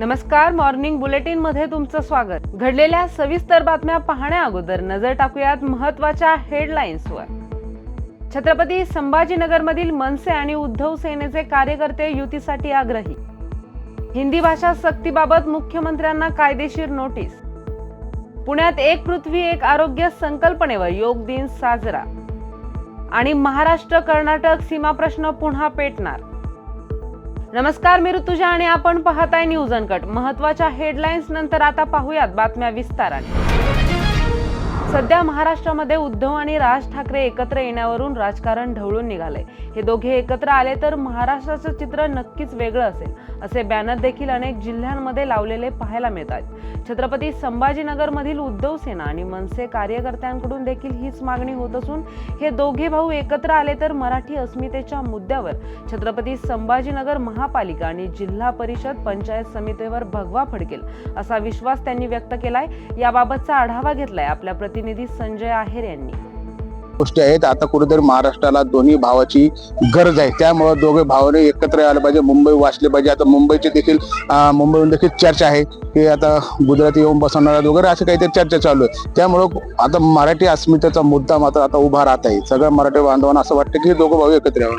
नमस्कार मॉर्निंग बुलेटिनमध्ये तुमचं स्वागत. घडलेल्या सविस्तर बातम्या पाहण्या अगोदर नजर टाकूयात महत्त्वाच्या हेडलाईन्सवर. छत्रपती संभाजीनगरमधील मनसे आणि उद्धव सेनेचे कार्यकर्ते युतीसाठी आग्रही. हिंदी भाषा सक्तीबाबत मुख्यमंत्र्यांना कायदेशीर नोटीस. पुण्यात एक पृथ्वी एक आरोग्य संकल्पनेवर योग दिन साजरा. आणि महाराष्ट्र कर्नाटक सीमा प्रश्न पुन्हा पेटणार. नमस्कार मी ऋतुजा आणि आपण पाहताय न्यूज अनकट. महत्त्वाच्या हेडलाईन्स नंतर आता पाहूयात बातम्या विस्ताराने. सध्या महाराष्ट्रामध्ये उद्धव आणि राज ठाकरे एकत्र येण्यावरून राजकारण ढवळून निघालंय. हे दोघे एकत्र आले तर महाराष्ट्राचं चित्र नक्कीच वेगळं असेल. असे बॅनर देखील अनेक जिल्ह्यांमध्ये लावलेले पाहायला मिळतात छत्रपती संभाजीनगरमधील उद्धव सेना आणि मनसे कार्यकर्त्यांकडून देखील हीच मागणी होत असून हे दोघे भाऊ एकत्र आले तर मराठी अस्मितेच्या मुद्द्यावर छत्रपती संभाजीनगर महापालिका आणि जिल्हा परिषद पंचायत समितीवर भगवा फडकेल असा विश्वास त्यांनी व्यक्त केलाय. याबाबतचा आढावा घेतलाय आपल्या प्रतिनिधी संजय आहेर यांनी. गोष्टी आहेत. आता कुठेतरी महाराष्ट्राला दोन्ही भावाची गरज आहे. त्यामुळे दोघे भावाने एकत्र यायला पाहिजे. मुंबई वाचले पाहिजे. आता मुंबईची देखील मुंबईहून देखील चर्चा आहे. की आता गुजराती येऊन बसवणार वगैरे असे काहीतरी चर्चा चालू आहे. त्यामुळं आता मराठी अस्मितेचा मुद्दा मात्र आता उभा राहत आहे. सगळ्या मराठी बांधवांना असं वाटतं की दोघं भाऊ एकत्र यावं.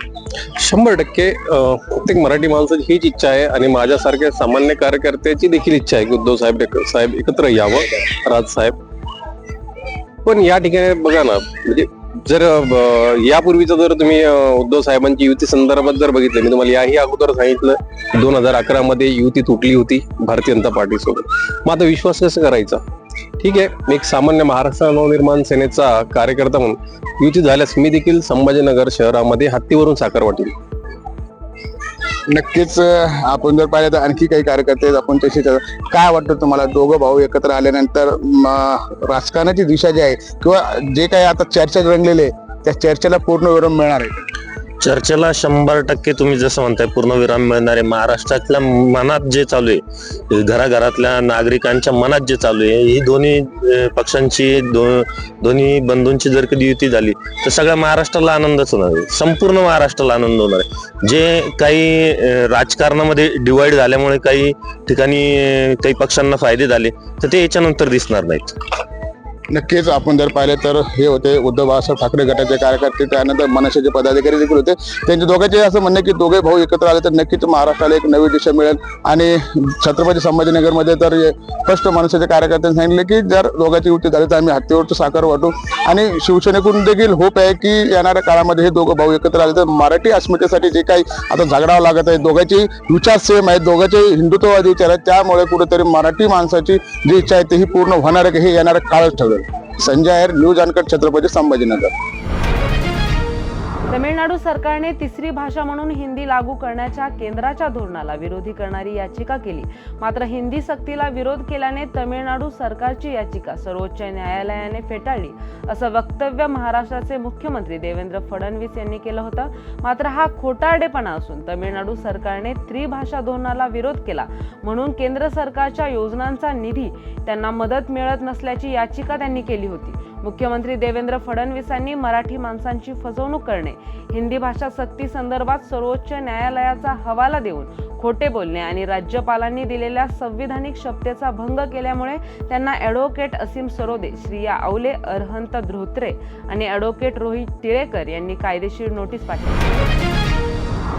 शंभर टक्के प्रत्येक मराठी माणसाची हीच इच्छा आहे आणि माझ्यासारख्या सामान्य कार्यकर्त्याची देखील इच्छा आहे. की उद्धव साहेब साहेब एकत्र यावं राज साहेब. पण या ठिकाणी बघा ना म्हणजे जर अं, यापूर्वीचं जर तुम्ही उद्धव साहेबांची युती संदर्भात जर बघितलं मी तुम्हाला याही अगोदर सांगितलं दोन हजार अकरा मध्ये युती तुटली होती भारतीय जनता पार्टी सोबत मग आता विश्वास कसा करायचा? ठीक आहे मी एक सामान्य महाराष्ट्र नवनिर्माण सेनेचा कार्यकर्ता म्हणून युती झाल्यास मी देखील संभाजीनगर शहरामध्ये हत्तीवरून साखर वाटेल. नक्कीच आपण जर पाहिलं तर आणखी काही कार्यकर्ते आपण त्याशी काय वाटतं तुम्हाला? दोघं भाऊ एकत्र आल्यानंतर राजकारणाची दिशा जी आहे किंवा जे काही आता चर्चा रंगलेले आहे, त्या चर्चेला पूर्ण विराम मिळणार आहे? चर्चेला शंभर टक्के तुम्ही जसं म्हणताय पूर्ण विराम मिळणारे महाराष्ट्रातल्या मनात जे चालू आहे घराघरातल्या नागरिकांच्या मनात जे चालू आहे ही दोन्ही पक्षांची दो- दोन्ही बंधूंची जर कधी युती झाली तर सगळ्या महाराष्ट्राला आनंदच होणार आहे. संपूर्ण महाराष्ट्राला आनंद होणार आहे. जे काही राजकारणामध्ये डिवाइड झाल्यामुळे काही ठिकाणी काही पक्षांना फायदे झाले तर ते याच्यानंतर दिसणार नाहीत. नक्कीच आपण जर पाहिले तर हे होते उद्धव बाळासाहेब ठाकरे गटाचे कार्यकर्ते त्यानंतर मनसेचे पदाधिकारी देखील होते. त्यांचे दोघांचे असं म्हणणं की दोघे भाऊ एकत्र आले तर नक्कीच महाराष्ट्राला एक नवी दिशा मिळेल. आणि छत्रपती संभाजीनगरमध्ये तर फर्स्ट स्पष्ट मनसेचे कार्यकर्त्यांनी सांगितले की जर दोघांची युती झाली तर आम्ही हत्तीवरचं साखर वाटू. आणि शिवसेनेकडून देखील होप आहे की येणाऱ्या काळामध्ये हे दोघं भाऊ एकत्र आले तर मराठी अस्मितेसाठी जे काही आता झगडावं लागत आहे दोघांचे विचार सेम आहेत दोघांचे हिंदुत्ववादी विचार आहेत. त्यामुळे कुठेतरी मराठी माणसाची जी इच्छा आहे ती ही पूर्ण होणार आहे की हे येणाऱ्या काळच ठरवेल संजय आहेर न्यूज अनकट छत्रपती संभाजीनगर. तमिळनाडू सरकारने तिसरी भाषा म्हणून हिंदी लागू करण्याच्या केंद्राच्या धोरणाला विरोधी करणारी याचिका केली. मात्र हिंदी सक्तीला विरोध केल्याने तमिळनाडू सरकारची याचिका सर्वोच्च न्यायालयाने फेटाळली. असं वक्तव्य महाराष्ट्राचे मुख्यमंत्री देवेंद्र फडणवीस यांनी केलं होतं. मात्र हा खोटारडेपणा असून तमिळनाडू सरकारने त्रिभाषा धोरणाला विरोध केला. म्हणून केंद्र सरकारच्या योजनांचा निधी त्यांना मदत मिळत नसल्याची याचिका त्यांनी केली होती. मुख्यमंत्री देवेंद्र फडणवीसांनी मराठी माणसांची फसवणूक करणे हिंदी भाषा सक्ती संदर्भात सर्वोच्च न्यायालयाचा हवाला देऊन खोटे बोलणे आणि राज्यपालांनी दिलेल्या संविधानिक शपथेचा भंग केल्यामुळे त्यांना ॲडव्होकेट असीम सरोदे श्रिया आवले अरहंत धोत्रे आणि ॲडव्होकेट रोहित टिळेकर यांनी कायदेशीर नोटीस पाठवली.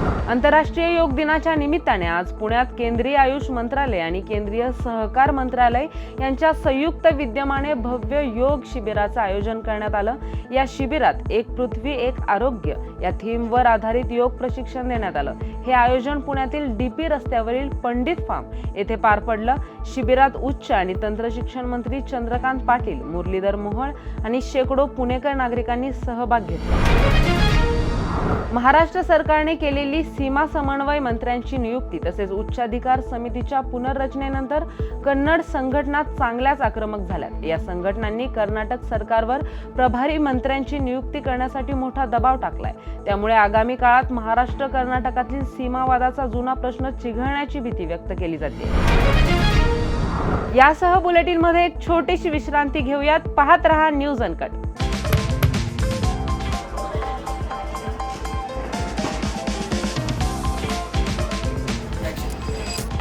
आंतरराष्ट्रीय योग दिनाच्या निमित्ताने आज पुण्यात केंद्रीय आयुष मंत्रालय आणि केंद्रीय सहकार मंत्रालय यांच्या संयुक्त विद्यमाने भव्य योग शिबिराचं आयोजन करण्यात आलं. या शिबिरात एक पृथ्वी एक आरोग्य या थीमवर आधारित योग प्रशिक्षण देण्यात आलं. हे आयोजन पुण्यातील डीपी रस्त्यावरील पंडित फार्म येथे पार पडलं. शिबिरात उच्च आणि तंत्रशिक्षण मंत्री चंद्रकांत पाटील मुरलीधर मोहोळ आणि शेकडो पुणेकर नागरिकांनी सहभाग घेतला. महाराष्ट्र सरकारने केलेली सीमा समन्वय मंत्र्यांची नियुक्ती तसेच उच्चाधिकार समितीच्या पुनर्रचनेनंतर कन्नड संघटना चांगल्याच आक्रमक झाल्यात. या संघटनांनी कर्नाटक सरकारवर प्रभारी मंत्र्यांची नियुक्ती करण्यासाठी मोठा दबाव टाकलाय. त्यामुळे आगामी काळात महाराष्ट्र कर्नाटकातील सीमावादाचा जुना प्रश्न चिघळण्याची भीती व्यक्त केली जाते. यासह बुलेटिनमध्ये एक छोटीशी विश्रांती घेऊयात. पाहत रहा न्यूज अनकट.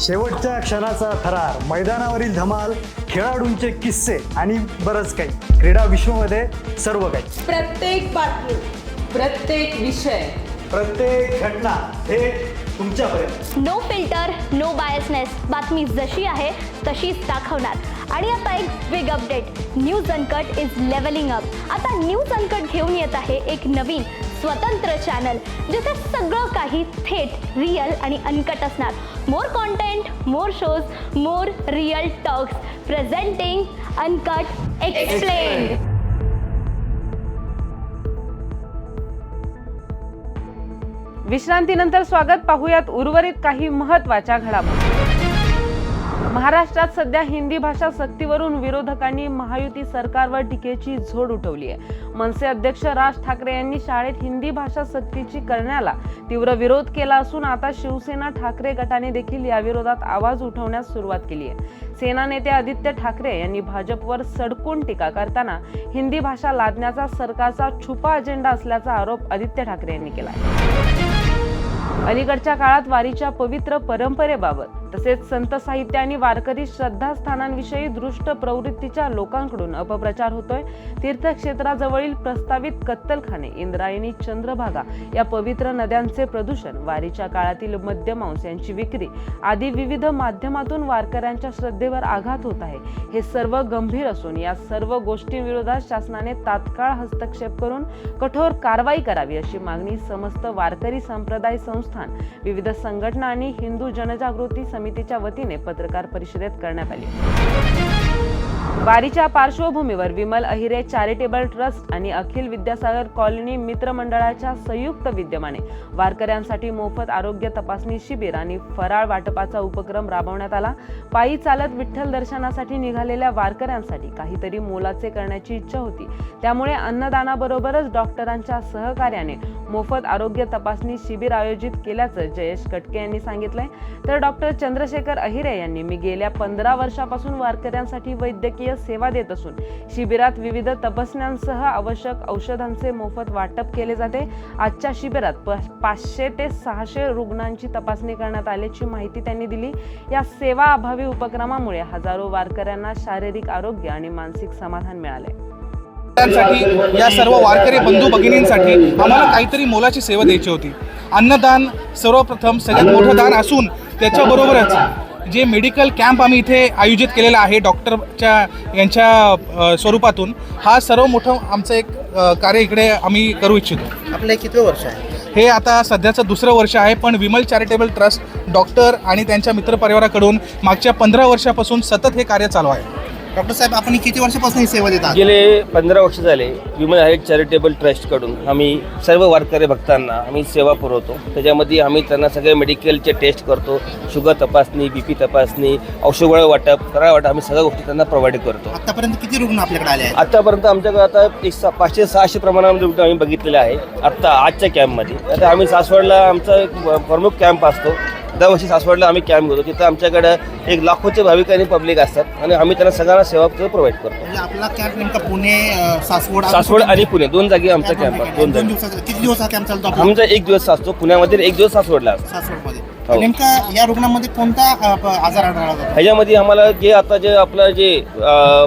शेवटच्या क्षणाचा थरार मैदानावरील धमाल खेळाडूंचे किस्से आणि बरंच काही. क्रीडा विश्वमध्ये सर्व काही. प्रत्येक बातमी प्रत्येक विषय. प्रत्येक घटना थेट तुमच्यापर्यंत. नो फिल्टर नो बायसनेस बातमी जशी आहे तशीच दाखवणार. आणि आता एक big update news uncut is levelling up आता न्यूज अनकट घेऊन येत आहे एक नवीन स्वतंत्र चॅनल जिथे सगळं काही थेट रिअल आणि अनकट असणार. More content more shows more real talks presenting uncut explain विश्रांतीनंतर स्वागत पाहूयात उर्वरित काही महत्त्वाच्या घडामोडी. महाराष्ट्रात सध्या हिंदी भाषा सक्तीवरून विरोधकांनी महायुती सरकारवर टीकेची झोड उठवली आहे. मनसे अध्यक्ष राज ठाकरे यांनी शाळेत हिंदी भाषा सक्तीची करण्याला तीव्र विरोध केला असून आता शिवसेना ठाकरे गटाने देखील या विरोधात आवाज उठवण्यास सुरुवात केली आहे. सेना नेते आदित्य ठाकरे यांनी भाजपवर सडकून टीका करताना हिंदी भाषा लादण्याचा सरकारचा छुपा अजेंडा असल्याचा आरोप आदित्य ठाकरे यांनी केला आहे. अलीकडच्या काळात वारीच्या पवित्र परंपरेबाबत तसेच संत साहित्य आणि वारकरी श्रद्धास्थानांविषयी दृष्ट प्रवृत्तीच्या लोकांकडून अपप्रचार होतोय. तीर्थक्षेत्राजवळील प्रस्तावित कत्तलखाने इंद्रायणी चंद्रभागा या पवित्र नद्यांचे प्रदूषण वारीच्या काळातील मद्यमांस यांची विक्री आदी विविध माध्यमातून वारकऱ्यांच्या श्रद्धेवर आघात होत आहे. हे सर्व गंभीर असून या सर्व गोष्टींविरोधात शासनाने तात्काळ हस्तक्षेप करून कठोर कारवाई करावी अशी मागणी समस्त वारकरी संप्रदाय संस्थान विविध संघटना आणि हिंदू जनजागृती समितीच्या वतीने पत्रकार परिषदेत करण्यात आली. वारीच्या पार्श्वभूमीवर विमल अहिरे चॅरिटेबल ट्रस्ट आणि अखिल विद्यासागर कॉलनी मित्रमंडळाच्या संयुक्त विद्यमाने वारकऱ्यांसाठी मोफत आरोग्य तपासणी शिबिर आणि फराळ वाटपाचा उपक्रम राबवण्यात आला. पायी चालत विठ्ठल दर्शनासाठी निघालेल्या वारकऱ्यांसाठी काहीतरी मोलाचे करण्याची इच्छा होती. त्यामुळे अन्नदानाबरोबरच डॉक्टरांच्या सहकार्याने मोफत आरोग्य तपासणी शिबिर आयोजित केल्याचं जयेश कटके यांनी सांगितलंय. तर डॉक्टर चंद्रशेखर अहिरे यांनी मी गेल्या पंधरा वर्षापासून वारकऱ्यांसाठी वैद्यकीय सेवा देत असून शिबिरात विविध तपासण्यांसह आवश्यक औषधांचे मोफत वाटप केले जाते. आजच्या शिबिरात पाचशे ते सहाशे रुग्णांची तपासणी करण्यात आल्याची माहिती त्यांनी दिली. या सेवा अभावी उपक्रमामुळे हजारो वारकऱ्यांना शारीरिक आरोग्य आणि मानसिक समाधान मिळाले. या सर्व वारकरी बंधू भगिनींसाठी आम्हाला काहीतरी मोलाची सेवा द्यायची होती. अन्नदान सर्वप्रथम सगळ्यात मोठं दान असून त्याच्याबरोबरच जे मेडिकल कॅम्प आम्ही इथे आयोजित केलेला आहे डॉक्टरच्या यांच्या स्वरूपातून हा सर्व मोठं आमचं एक कार्य इकडे आम्ही करू इच्छितो. आपलं किती वर्ष आहे? हे आता सध्याचं दुसरं वर्ष आहे पण विमल चॅरिटेबल ट्रस्ट डॉक्टर आणि त्यांच्या मित्रपरिवाराकडून मागच्या पंधरा वर्षापासून सतत हे कार्य चालू आहे. डॉक्टर साहेब आपण किती वर्षापासून ही सेवा देतात गेले पंधरा वर्ष झाले. ह्युमन हेल्थ चॅरिटेबल ट्रस्टकडून आम्ही सर्व वारकरी भक्तांना आम्ही सेवा पुरवतो. त्याच्यामध्ये आम्ही त्यांना सगळे मेडिकलचे टेस्ट करतो शुगर तपासणी बी पी तपासणी औषधगोळा वाटप फराळ वाटप आम्ही सगळ्या गोष्टी त्यांना प्रोव्हाइड करतो. आतापर्यंत किती रुग्ण आपल्याकडे आले आहेत? आतापर्यंत आमच्याकडे आता एक सा- पाचशे सहाशे प्रमाणामध्ये रुग्ण आम्ही बघितलेले आहे. आत्ता आजच्या कॅम्पमध्ये आता आम्ही सासवडला आमचा एक प्रमुख कॅम्प असतो. दरवर्षी सासवडला आम्ही कॅम्प घेतो. तिथं आमच्याकडे एक लाखोचे भाविक आणि पब्लिक असतात. आणि आम्ही त्यांना सगळ्यांना सेवा प्रोव्हाइड करतो. म्हणजे आपला कॅम्प नेमका पुणे अं, सासवड सासवड आणि पुणे. दोन जागी आमचा कॅम्प आहे. दोन दोन जागी. दिवसाचा किती दिवस हा कॅम्प चालतो आपला? आमचा एक दिवस असतो पुण्यामध्ये एक दिवस सासवडला. असतो सासवडमध्ये. हो. नेमका या रुग्णांमध्ये कोणता अं, प- आजार आढळला जातो? ह्याच्यामध्ये आम्हाला जे आता जे आपलं जे अं,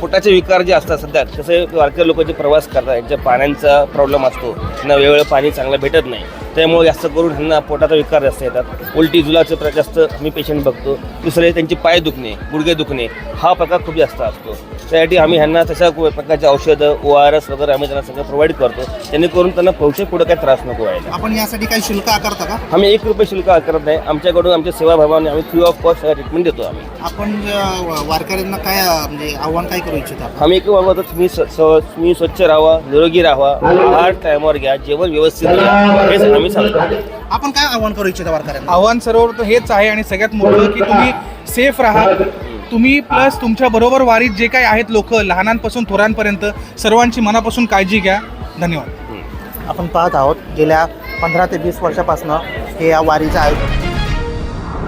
पोटाचे विकार जे असतात सध्या कसे वारकरी लोक जे प्रवास करतात यांच्या पाण्याचा प्रॉब्लेम असतो. त्यांना वेळेवर पाणी चांगलं भेटत नाही. त्यामुळे जास्त करून ह्यांना पोटाचा विकार जास्त येतात. उलटी जुलाचं प्र जास्त आम्ही पेशंट बघतो. दुसरे त्यांचे पाय दुखणे गुडघे दुखणे हा प्रकार खूप जास्त असतो. त्यासाठी आम्ही ह्यांना तशा प्रकारचे औषधं ओ आर एस वगैरे आम्ही त्यांना सगळं प्रोव्हाइड करतो. जेणेकरून त्यांना भविष्य पुढे काही त्रास नको व्हायला. आपण यासाठी काही शुल्क आकारता का? आम्ही एक रुपये शुल्क आकारत नाही. आमच्याकडून आमच्या सेवाभावाने आम्ही फ्री ऑफ कॉस्ट ट्रीटमेंट देतो आम्ही. आपण वारकऱ्यांना काय म्हणजे आव्हान काय करू इच्छिता? आम्ही एक म्हणतो तुम्ही तुम्ही स्वच्छ राहा निरोगी राहा आहार टायमावर घ्या जेवण व्यवस्थित हेच आम्ही सांगतो आपण काय आव्हान करू इच्छिता वारकऱ्यांना? आव्हान सर्वप्रथम हेच आहे आणि सगळ्यात मोठं की तुम्ही सेफ राहा. तुम्ही प्लस तुमच्या बरोबर वारीत जे काही आहेत लोक लहानांपासून थोरांपर्यंत सर्वांची मनापासून काळजी घ्या. धन्यवाद. आपण पाहत आहोत गेल्या पंधरा ते वीस वर्षापासून हे या वारीचं आयोजन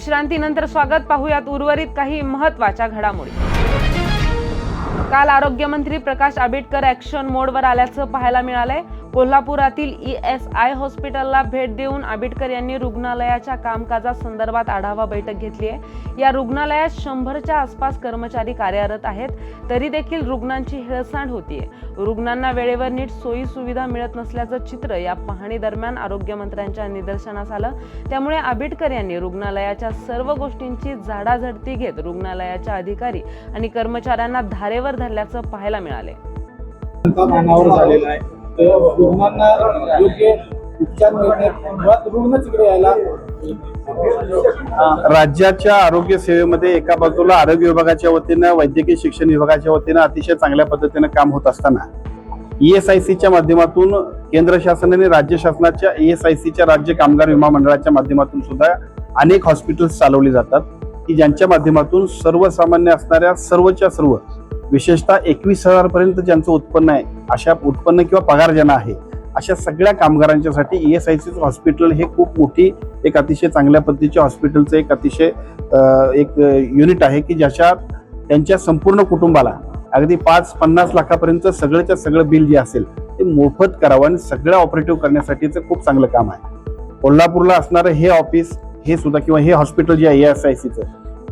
विश्रांतीनंतर स्वागत पाहूयात उर्वरित काही महत्त्वाच्या घडामोडी. काल आरोग्यमंत्री प्रकाश आंबेडकर ॲक्शन मोडवर आल्याचं पाहायला मिळालंय. कोल्हापुरातील ई एस आय हॉस्पिटलला भेट देऊन आबिटकर यांनी रुग्णालयाच्या कामकाजासंदर्भात आढावा बैठक घेतली आहे. या रुग्णालयात शंभरच्या आसपास कर्मचारी कार्यरत आहेत तरी देखील रुग्णांची हेळसांड होतीये. रुग्णांना वेळेवर नीट सोयी सुविधा मिळत नसल्याचं चित्र या पाहणी दरम्यान आरोग्यमंत्र्यांच्या निदर्शनास आलं. त्यामुळे आबिटकर यांनी रुग्णालयाच्या सर्व गोष्टींची झाडाझडती घेत रुग्णालयाच्या अधिकारी आणि कर्मचाऱ्यांना धारेवर धरल्याचं पाहायला मिळाले रुग्णांना योग्य उपचार मिळण्यात मुळात रुग्ण तिकडे यायला राज्याच्या आरोग्य सेवेमध्ये एका बाजूला आरोग्य विभागाच्या वतीनं वैद्यकीय शिक्षण विभागाच्या वतीनं अतिशय चांगल्या पद्धतीनं काम होत असताना ई एस आय सीच्या माध्यमातून केंद्र शासनाने राज्य शासनाच्या ईएसआयसीच्या एस आय सीच्या राज्य कामगार विमा मंडळाच्या माध्यमातून सुद्धा अनेक हॉस्पिटल्स चालवली जातात की ज्यांच्या माध्यमातून सर्वसामान्य असणाऱ्या सर्वच्या सर्व विशेषतः एकवीस हजार पर्यंत ज्यांचं उत्पन्न आहे अशा उत्पन्न किंवा पगार ज्यांना आहे अशा सगळ्या कामगारांच्यासाठी E S I C hospital हे खूप मोठी एक अतिशय चांगल्या पद्धतीच्या हॉस्पिटलचं एक अतिशय एक युनिट आहे की ज्याच्यात त्यांच्या संपूर्ण कुटुंबाला अगदी पाच पन्नास लाखापर्यंत सगळंच्या सगळं बिल जे असेल ते मोफत करावं आणि सगळं ऑपरेटिव्ह करण्यासाठीचं खूप चांगलं काम आहे. कोल्हापूरला असणारं हे ऑफिस हे सुद्धा किंवा हे हॉस्पिटल जे आहे एस आय सीचं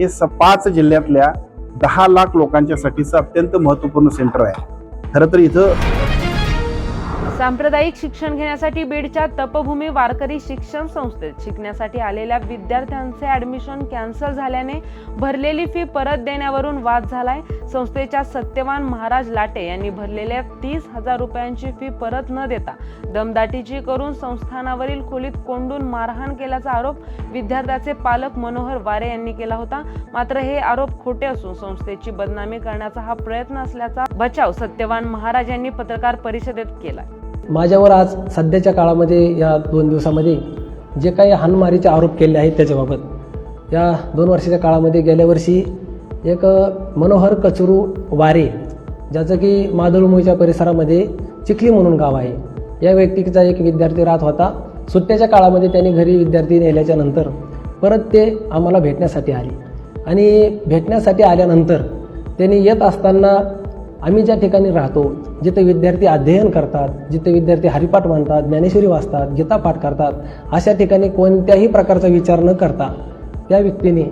हे स पाच जिल्ह्यातल्या दहा लाख लोकांच्यासाठीचं अत्यंत महत्त्वपूर्ण सेंटर आहे. खरं तर इथं सांप्रदायिक शिक्षण घेण्यासाठी बीडच्या तपभूमी वारकरी शिक्षण संस्थेत शिकण्यासाठी आलेल्या विद्यार्थ्यांचे ऍडमिशन कॅन्सल झाल्याने भरलेली फी परत देण्यावरून वाद झालाय. संस्थेच्या सत्यवान महाराज लाटे यांनी भरलेल्या तीस हजार रुपयांची फी परत न देता दमदाटीची करून संस्थानावरील खोलीत कोंडून मारहाण केल्याचा आरोप विद्यार्थ्याचे पालक मनोहर वारे यांनी केला होता. मात्र हे आरोप खोटे असून संस्थेची बदनामी करण्याचा हा प्रयत्न असल्याचा बचाव सत्यवान महाराज यांनी पत्रकार परिषदेत केला माझ्यावर आज सध्याच्या काळामध्ये या दोन दिवसामध्ये जे काही हानमारीचे आरोप केले आहेत त्याच्याबाबत या दोन वर्षाच्या काळामध्ये गेल्या वर्षी एक मनोहर कचरू वारे ज्याचं की मादळमुळीच्या परिसरामध्ये चिखली म्हणून गाव आहे. या व्यक्तीचा एक विद्यार्थी राहत होता. सुट्ट्याच्या काळामध्ये त्यांनी घरी विद्यार्थी नेल्याच्या नंतर परत ते आम्हाला भेटण्यासाठी आले. आणि भेटण्यासाठी आल्यानंतर त्यांनी येत असताना आम्ही ज्या ठिकाणी राहतो जिथे विद्यार्थी अध्ययन करतात जिथे विद्यार्थी हरिपाठ मानतात ज्ञानेश्वरी वाचतात गीतापाठ करतात अशा ठिकाणी कोणत्याही प्रकारचा विचार न करता त्या व्यक्तीने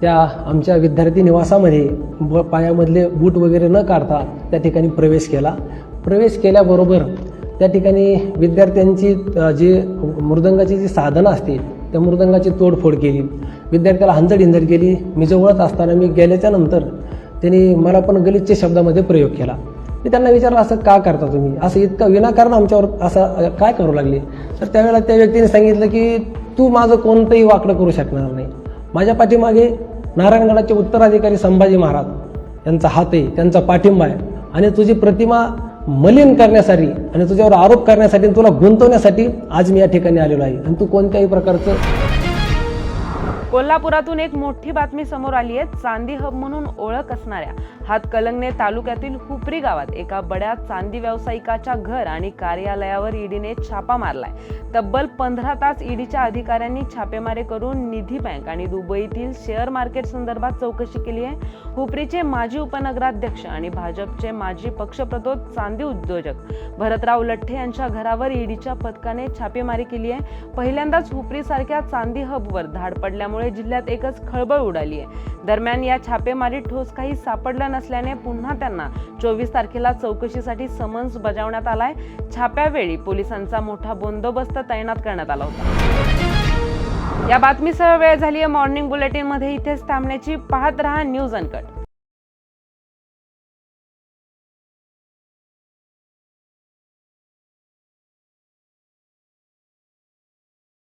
त्या आमच्या विद्यार्थी निवासामध्ये ब पायामधले बूट वगैरे न काढता त्या ठिकाणी प्रवेश केला. प्रवेश केल्याबरोबर त्या ठिकाणी विद्यार्थ्यांची जी मृदंगाची जी साधनं असते त्या मृदंगाची तोडफोड केली. विद्यार्थ्याला हंजड हिंजड केली. मी जवळच असताना मी गेल्याच्यानंतर त्यांनी मला पण गलिच्छ शब्दामध्ये प्रयोग केला. मी त्यांना विचारलं असं का करता तुम्ही? असं इतकं विनाकारण आमच्यावर असं काय करू लागले? तर त्यावेळेला त्या व्यक्तीने सांगितलं की तू माझं कोणतंही वाकडं करू शकणार नाही. माझ्या पाठीमागे नारायणगडाचे उत्तराधिकारी संभाजी महाराज यांचा हात आहे त्यांचा पाठिंबा आहे. आणि तुझी प्रतिमा मलिन करण्यासाठी आणि तुझ्यावर आरोप करण्यासाठी तुला गुंतवण्यासाठी आज मी या ठिकाणी आलेलो आहे. आणि तू कोणत्याही प्रकारचं कोल्हापुरातून एक मोठी बातमी समोर आली आहे. चांदी हब म्हणून ओळख असणाऱ्या हातकलंगणे तालुक्यातील हुपरी गावात एका बड्या चांदी व्यावसायिकाच्या घर आणि कार्यालयावर ईडीने छापा मारलाय. तब्बल पंधरा तास ईडीच्या अधिकाऱ्यांनी छापेमारी करून निधी बँक आणि दुबईतील शेअर मार्केट संदर्भात चौकशी केली आहे. हुपरीचे माजी उपनगराध्यक्ष आणि भाजपचे माजी पक्षप्रतोद चांदी उद्योजक भरतराव लठ्ठे यांच्या घरावर ईडीच्या पथकाने छापेमारी केली आहे. पहिल्यांदाच हुपरीसारख्या चांदी हबवर धाड पडल्यामुळे जिल्ह्यात एकच खळबळ उडाली आहे. दरम्यान या छापेमारीत ठोस काही सापडलं नसल्याने पुन्हा त्यांना चोवीस तारखेला चौकशीसाठी समन्स बजावण्यात आलाय. छाप्यावेळी पोलिसांचा मोठा बंदोबस्त तैनात करण्यात आला होता. या बातमीसह वेळ झाली आहे मॉर्निंग बुलेटिनमध्ये इथेच थांबण्याची. पाहत रहा न्यूज अनकट.